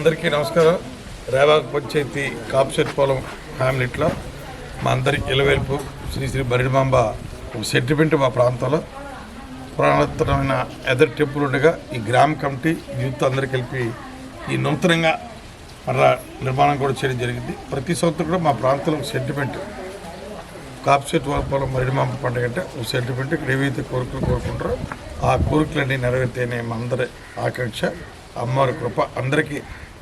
అందరికీ నమస్కారం. రేవాక పంచాయతీ కాప్సెట్ పొలం ఫ్యామిలీట్లో మా అందరి ఇలవేల్పు శ్రీ శ్రీ బరిడిమాంబ ఒక సెంటిమెంట్ మా ప్రాంతంలో. పురాణోత్తరమైన ఎదర్ టెంపుల్ ఉండగా ఈ గ్రామ కమిటీ యూత్ అందరు కలిపి ఈ నూతనంగా మరలా నిర్మాణం కూడా చేయడం జరిగింది. ప్రతి సంవత్సరం కూడా మా ప్రాంతంలో ఒక సెంటిమెంట్ కాప్సెట్ పొలం మరిడిమాంబ పండుగ అంటే ఒక సెంటిమెంట్ ఇక్కడ ఏవైతే కోరికలు కోరుకుంటారో ఆ కోరికలన్నీ నెరవేర్తేనే మా అందరి ఆకాంక్ష అమ్మవారి కృప అందరికీ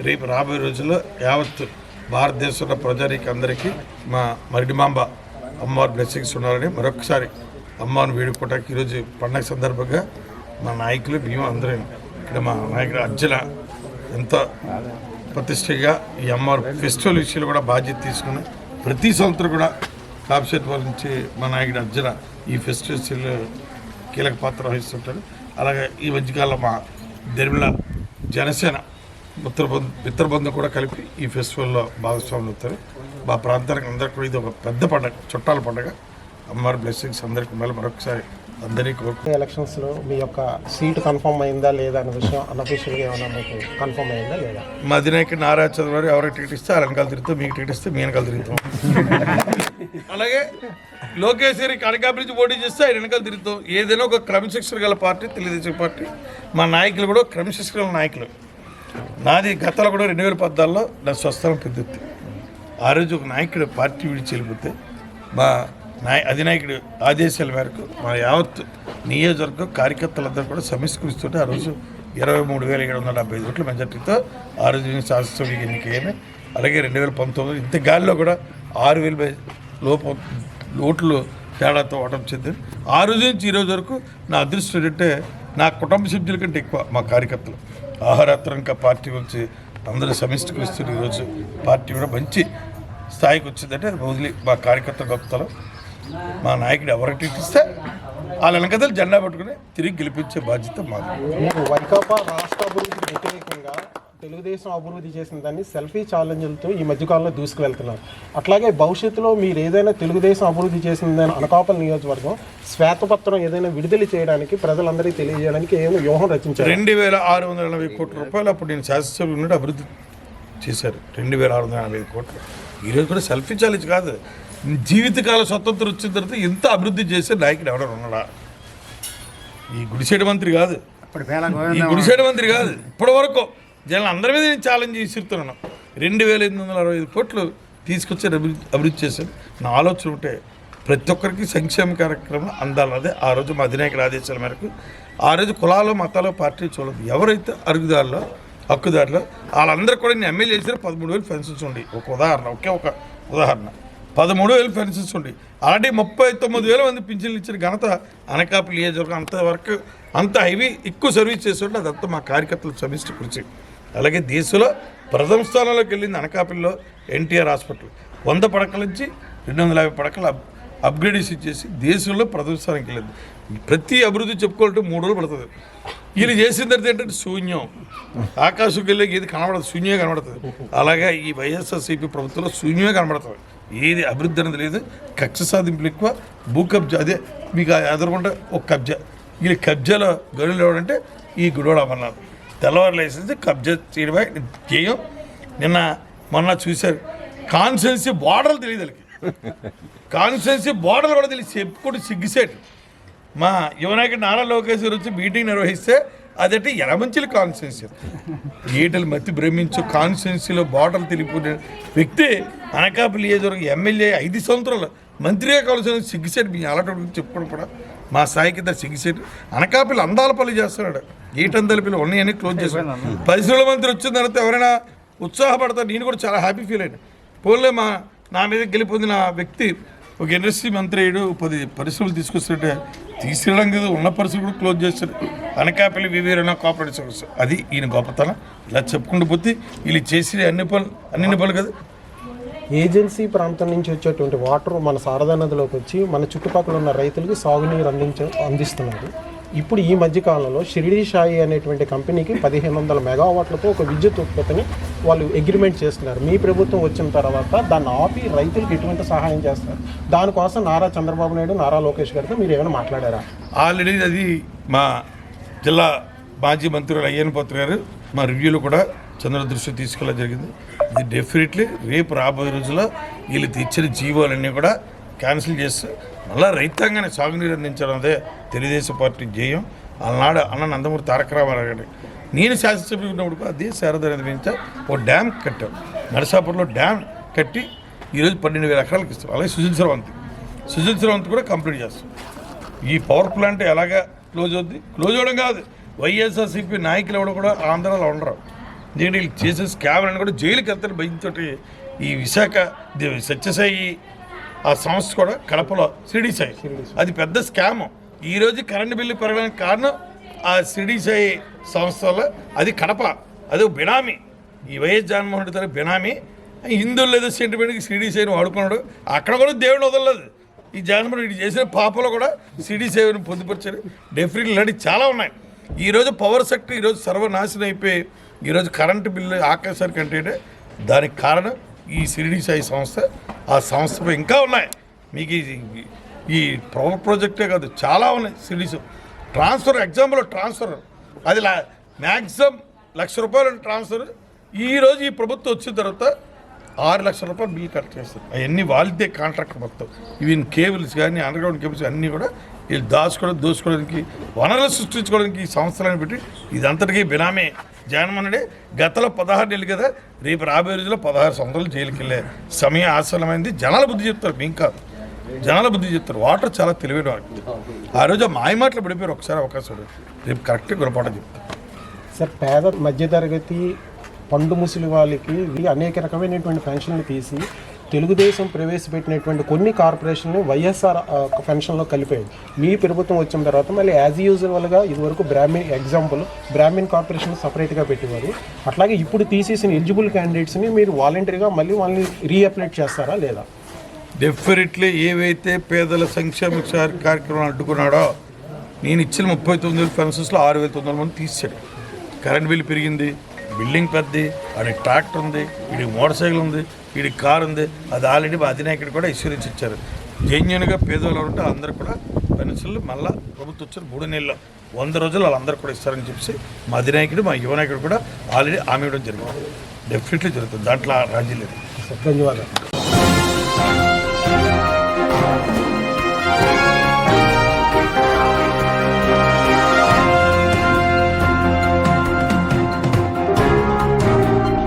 రేపు రాబోయే రోజుల్లో యావత్ భారతదేశంలో ప్రజానికి అందరికీ మా మరిడిమాంబ అమ్మవారి బ్లెస్సింగ్స్ ఉండాలని మరొకసారి అమ్మవారిని వేడుకోవడానికి ఈరోజు పండగ సందర్భంగా మా నాయకులు మేము అందరం ఇక్కడ మా నాయకుడు అర్జున ఎంతో ప్రతిష్టగా ఈ అమ్మవారి ఫెస్టివల్ విషయంలో కూడా బాధ్యత తీసుకుని ప్రతి సంవత్సరం కూడా కాప్సెట్ నుంచి మా నాయకుడు అర్జున ఈ ఫెస్టివల్స్ కీలక పాత్ర వహిస్తుంటారు. అలాగే ఈ మధ్యకాలంలో మా దెరిమిల జనసేన మిత్రబంధు మిత్రబంధు కూడా కలిపి ఈ ఫెస్టివల్లో భాగస్వాములు అవుతారు. మా ప్రాంతానికి అందరికీ కూడా ఇది ఒక పెద్ద పండగ చుట్టాల పండగ. అమ్మవారి బ్లెస్సింగ్స్ అందరికీ మళ్ళీ మరొకసారి అందరికీ కోరుకు ఎలక్షన్స్లో మీ యొక్క సీటు కన్ఫర్మ్ అయిందా లేదా అనే విషయం అన్అఫీషియల్గా ఏమైనా మీకు కన్ఫర్మ్ అయిందా లేదా? మా అధినాయకుడు నారా చంద్రబాబు ఎవరికి టికెట్ ఇస్తే వెనకాల తిరుగుతాం మీకు టికెట్ ఇస్తే మీ వెనకాల తిరుగుతాం. అలాగే అనకాపల్లి నుంచి పోటీ చేస్తే ఆయన వెనకాల తిరుగుతాం. ఏదైనా ఒక క్రమశిక్షణ గల పార్టీ తెలుగుదేశం పార్టీ. మా నాయకులు కూడా క్రమశిక్షణ నాయకులు. నాది గతంలో కూడా రెండు వేల పద్నాలుగులో నా స్వస్థలం పెద్దెత్తి ఆ రోజు ఒక నాయకుడు పార్టీ విడిచి వెళ్ళిపోతే మా నాయ అధినాయకుడు ఆదేశాల మేరకు మా యావత్ నియోజకవర్గం కార్యకర్తలందరూ కూడా సమీకరిస్తుంటే ఆ రోజు ఇరవై మూడు వేల ఏడు వందల డెబ్బై ఐదు ఓట్ల మెజార్టీతో ఆ రోజు శాసనసభ్యుడికి ఎన్నికయ్యాను అలాగే రెండు వేల పంతొమ్మిది ఇంత గాలిలో కూడా ఆరు వేల బై- ఓట్లు తేడాతో ఓటమి చెందింది ఆ రోజు నుంచి ఈరోజు రోజు వరకు నా అదృష్టం ఏంటంటే నా కుటుంబ సభ్యుల కంటే ఎక్కువ మా కార్యకర్తలు. ఆహారాత్రంగా పార్టీ వచ్చి అందరూ సమిష్టికి వస్తుంది ఈరోజు పార్టీ కూడా మంచి స్థాయికి వచ్చిందంటే అది మా కార్యకర్త గొప్పతలు మా నాయకుడు ఎవరికి ఇస్తే వాళ్ళ వెనకదలు జెండా పట్టుకుని తిరిగి గెలిపించే బాధ్యత మాది. వైకాపా రాష్ట్ర అభివృద్ధికి వ్యతిరేకంగా తెలుగుదేశం అభివృద్ధి చేసిన దాన్ని సెల్ఫీ ఛాలెంజ్లతో ఈ మధ్యకాలంలో దూసుకువెళ్తున్నారు. అట్లాగే భవిష్యత్తులో మీరు ఏదైనా తెలుగుదేశం అభివృద్ధి చేసిందని అనకాపల్లి నియోజకవర్గం శ్వేతపత్రం ఏదైనా విడుదల చేయడానికి ప్రజలందరికీ తెలియజేయడానికి ఏమైనా వ్యూహం రచించారు? రెండు వేల ఆరు వందల ఎనభై కోట్ల రూపాయలు అప్పుడు నేను శాసనసభ్యులు నుండి అభివృద్ధి చేశారు. రెండు వేల ఆరు వందల ఎనభై కోట్లు. ఈరోజు కూడా సెల్ఫీ ఛాలెంజ్ కాదు. జీవితకాల స్వతంత్రం వచ్చిన తర్వాత ఎంత అభివృద్ధి చేసే నాయకుడు ఎవరైనా ఉన్నాడా? ఈ గుడిసేడు మంత్రి కాదు. ఈ గుడిసేడు మంత్రి కాదు. ఇప్పటి వరకు జనాలు అందరి మీద నేను ఛాలెంజ్ విసురుతున్నాను రెండు వేల ఎనిమిది వందల అరవై ఐదు కోట్లు తీసుకొచ్చి అభివృద్ధి అభివృద్ధి చేశాను నా ఆలోచన ఉంటే ప్రతి ఒక్కరికి సంక్షేమ కార్యక్రమం అందాలన్నదే. ఆ రోజు మా అధినాయకుల ఆదేశాల మేరకు ఆ రోజు కులాలు మతాలు పార్టీ చూడదు ఎవరైతే అరుగుదారులో హక్కుదారులో వాళ్ళందరూ కూడా నేను ఎమ్మెల్యే చేసిన పదమూడు వేలు ఫెన్సెస్ ఉండి. ఒక ఉదాహరణ ఒకే ఒక ఉదాహరణ. పదమూడు వేలు ఫెన్సెస్ ఉండి. అలాంటి ముప్పై తొమ్మిది వేల మంది పింఛన్లు ఇచ్చిన ఘనత అనకాపల్లి నియోజకవర్గం అంతవరకు అంత హైవీ ఎక్కువ సర్వీస్ చేస్తుంటే అదంతా మా కార్యకర్తలు సమిష్టి కృషి. అలాగే దేశంలో ప్రథమ స్థానంలోకి వెళ్ళింది అనకాపల్లిలో ఎన్టీఆర్ హాస్పిటల్. వంద పడకల నుంచి రెండు వందల యాభై పడకలు అప్గ్రేడేషన్ చేసి దేశంలో ప్రథమ స్థానానికి వెళ్ళింది. ప్రతి అభివృద్ధి చెప్పుకోవాలంటే మూడు రోజులు పడుతుంది. వీళ్ళు చేసిన తర్వాత ఏంటంటే శూన్యం. ఆకాశం వెళ్ళే ఏది కనబడదు శూన్యం కనబడుతుంది. అలాగే ఈ వైఎస్ఆర్సీపీ ప్రభుత్వంలో శూన్యమే కనబడుతుంది. ఏది అభివృద్ధి అనేది లేదు. కక్ష సాధింపులు ఎక్కువ. భూ కబ్జా అదే మీకు ఎదురుకుంటే ఒక కబ్జా. వీళ్ళ కబ్జాలో గనులు ఎవడంటే ఈ గుడోడు అమర్నాథ్. తెల్లవారు లైసెన్స్ కబ్జా చేయడమే ధ్యేయం. నిన్న మొన్న చూశారు. కాన్స్టెన్సీ బోర్డర్లు తెలియదు వాళ్ళకి. కాన్స్టెన్సీ బోర్డర్లు కూడా తెలియదు. చెప్పుకుంటూ సిగ్గుసేటు. మా యువనాయకుడు నారా లోకేష్ వచ్చి మీటింగ్ నిర్వహిస్తే అదటి ఎలమంచిల కాన్స్టిట్యున్సీ. ఈటలు మతి భ్రమించు కాన్స్టిట్యున్సీలో బార్డర్ తెలిపిన వ్యక్తి అనకాపల్లి నియోజకవర్గం ఎమ్మెల్యే ఐదు సంవత్సరాలు మంత్రిగా కావాల్సిన సిగ్గుసేటు మీ అలాంటి గురించి చెప్పుకోవడం కూడా మా స్థాయి కింద సిగ్గుసేటు అనకాపల్లి అందాల పల్లి చేస్తున్నాడు ఈటందల పిల్లలు ఉన్నాయని క్లోజ్ చేశాడు. పరిశ్రమల మంత్రి వచ్చిన తర్వాత ఎవరైనా ఉత్సాహపడతారు. నేను కూడా చాలా హ్యాపీ ఫీల్ అయినా. పోలే మా నా మీద గెలిపొందిన వ్యక్తి ఒక ఇండస్ట్రీ మంత్రి అయ్యాడు. పది పరిశ్రమలు తీసుకొస్తుంటే తీసుకెళ్ళడం కదా ఉన్న పరిశ్రమ కూడా క్లోజ్ చేస్తారు అనకాపల్లి వివీరణ కోఆపరేటివ్ అది ఈయన గొప్పతనం. ఇలా చెప్పుకుంటూ పోతే వీళ్ళు చేసిన అన్ని పనులు అన్ని పనులు కదా. ఏజెన్సీ ప్రాంతం నుంచి వచ్చేటువంటి వాటర్ మన శారదా నదిలోకి వచ్చి మన చుట్టుపక్కల ఉన్న రైతులకు సాగునీరు అందించ అందిస్తున్నారు ఇప్పుడు ఈ మధ్యకాలంలో షిరిడీ షిరిడి షాయి అనేటువంటి కంపెనీకి పదిహేను వందల మెగావాట్లతో ఒక విద్యుత్ ఉత్పత్తిని వాళ్ళు అగ్రిమెంట్ చేస్తున్నారు. మీ ప్రభుత్వం వచ్చిన తర్వాత దాన్ని ఆపి రైతులకు ఎటువంటి సహాయం చేస్తారు? దానికోసం నారా చంద్రబాబు నాయుడు నారా లోకేష్ గారితో మీరు ఏమైనా మాట్లాడారా? ఆల్రెడీ అది మా జిల్లా మాజీ మంత్రులు అయ్యన్ పత్ర గారు మా రివ్యూలు కూడా చంద్ర దృష్టి తీసుకెళ్ళడం జరిగింది. ఇది డెఫినెట్లీ రేపు రాబోయే రోజుల్లో వీళ్ళు తెచ్చిన జీవోలన్నీ కూడా క్యాన్సిల్ చేస్తూ మళ్ళీ రైతాంగాన్ని సాగునీరు అందించడం అదే తెలుగుదేశం పార్టీ జయం అలనాడు అన్న నందమూరి తారక రామారావు గారి నేను శాసనసభ్యులు ఉన్నప్పుడు అదే శారద నది ఓ డ్యామ్ కట్టాం. నరసాపురంలో డ్యామ్ కట్టి ఈరోజు పన్నెండు వేల ఎకరాలకు ఇస్తాం. అలాగే సుజల్ శ్రవంతి సుజల్ శ్రవంతి కూడా కంప్లీట్ చేస్తాం. ఈ పవర్ ప్లాంట్ ఎలాగా క్లోజ్ అవుద్ది? క్లోజ్ అవ్వడం కాదు. వైఎస్ఆర్సీపీ నాయకులు ఎవరు కూడా ఆంధ్రాలో ఉండరు. దీంట్లో వీళ్ళు చేసే స్కామ్ అని కూడా జైలుకి వెళ్తారు భయంతో ఈ విశాఖ సత్యసాయి ఆ సంస్థ కూడా కడపలో సిడి సాయి అది పెద్ద స్కామ్. ఈ రోజు కరెంటు బిల్లు పెరగడానికి కారణం ఆ సిడి సాయి సంస్థ వల్ల అది కడప అది బినామీ. ఈ వైఎస్ జగన్మోహన్ రెడ్డి తన బినామీ. హిందువులు ఏదో సెంటిమెంట్కి సిడి సాయిని వాడుకున్నాడు. అక్కడ కూడా దేవుడు వదలలేదు. ఈ జగన్మోహన్ రెడ్డి చేసిన పాపలో కూడా సిడి సేవను పొందుపరిచారు. డెఫినెట్లీ ఇలాంటి చాలా ఉన్నాయి. ఈరోజు పవర్ సెక్టర్ ఈరోజు సర్వనాశనం అయిపోయి ఈరోజు కరెంటు బిల్లు ఆకాశానికి అంటే దానికి కారణం ఈ సిరిడి సాయి సంస్థ. ఆ సంస్థపై ఇంకా ఉన్నాయి. మీకు ఈ- ఈ పవర్ ప్రాజెక్టే కాదు చాలా ఉన్నాయి సిరీస్ ట్రాన్స్ఫర్ ఎగ్జాంపుల్ ట్రాన్స్ఫర్. అది మ్యాక్సిమం లక్ష రూపాయలు ట్రాన్స్ఫర్. ఈ రోజు ఈ ప్రభుత్వం వచ్చిన తర్వాత ఆరు లక్షల రూపాయలు బిల్ కట్ చేస్తారు. అవన్నీ వాళ్ళదే కాంట్రాక్ట్ మొత్తం. ఈవెన్ కేబుల్స్ కానీ అండర్గ్రౌండ్ కేబుల్స్ అన్నీ కూడా వీళ్ళు దాచుకోవడం దోచుకోవడానికి వనరులు సృష్టించుకోవడానికి ఈ సంస్థలను పెట్టి ఇదంతటికీ బినామే. జగన్మోహన్ గతంలో పదహారు నెలలు కదా రేపు రాబోయే రోజుల్లో పదహారు సంవత్సరాలు జైలుకి వెళ్ళే సమయం ఆశలమైంది. జనాల బుద్ధి చెప్తారు మేము కాదు. జనాల బుద్ధి చెప్తారు. వాటర్ చాలా తెలివైన వారికి ఆ రోజు మాయ మాయమాటలు పడిపోయారు ఒకసారి అవకాశం రేపు కరెక్ట్గా గుణపాఠం చెప్తారు సార్ పేద మధ్యతరగతి పండు ముసలి వాళ్ళకి అనేక రకమైనటువంటి పెన్షన్లు తీసి తెలుగుదేశం ప్రవేశపెట్టినటువంటి కొన్ని కార్పొరేషన్లు వైఎస్ఆర్ పెన్షన్లో కలిపాయి. మీ ప్రభుత్వం వచ్చిన తర్వాత మళ్ళీ యాజ్ యూజువల్గా ఇదివరకు బ్రాహ్మిన్ ఎగ్జాంపుల్ బ్రాహ్మిన్ కార్పొరేషన్ సపరేట్గా పెట్టేవారు. అట్లాగే ఇప్పుడు తీసేసిన ఎలిజిబుల్ క్యాండిడేట్స్ని మీరు వాలంటరీగా మళ్ళీ వాళ్ళని రీఅప్లైట్ చేస్తారా లేదా? డెఫినెట్లీ ఏవైతే పేదల సంక్షేమ కార్యక్రమం అడ్డుకున్నాడో నేను ఇచ్చిన ముప్పై తొమ్మిది వేల పెన్షన్స్లో ఆరు వేల తొమ్మిది వందల మంది తీసాడు కరెంట్ బిల్ పెరిగింది. బిల్డింగ్ పెద్దది వాడికి ట్రాక్టర్ ఉంది వీడికి మోటార్ సైకిల్ ఉంది వీడికి కారు ఉంది. అది ఆల్రెడీ మా అధినాయకుడు కూడా ఇన్సూరెన్స్ ఇచ్చారు. జెన్యున్గా పేదవాళ్ళు ఉంటే అందరు కూడా పెన్షన్లు మళ్ళీ ప్రభుత్వం వచ్చిన మూడు నెలలు వంద రోజులు వాళ్ళందరూ కూడా ఇస్తారని చెప్పి మా అధినాయకుడు మా యువ నాయకుడు కూడా ఆల్రెడీ హామీ ఇవ్వడం జరిగింది. డెఫినెట్లీ జరుగుతుంది. దాంట్లో రాజీ లేదు. ధన్యవాదాలు.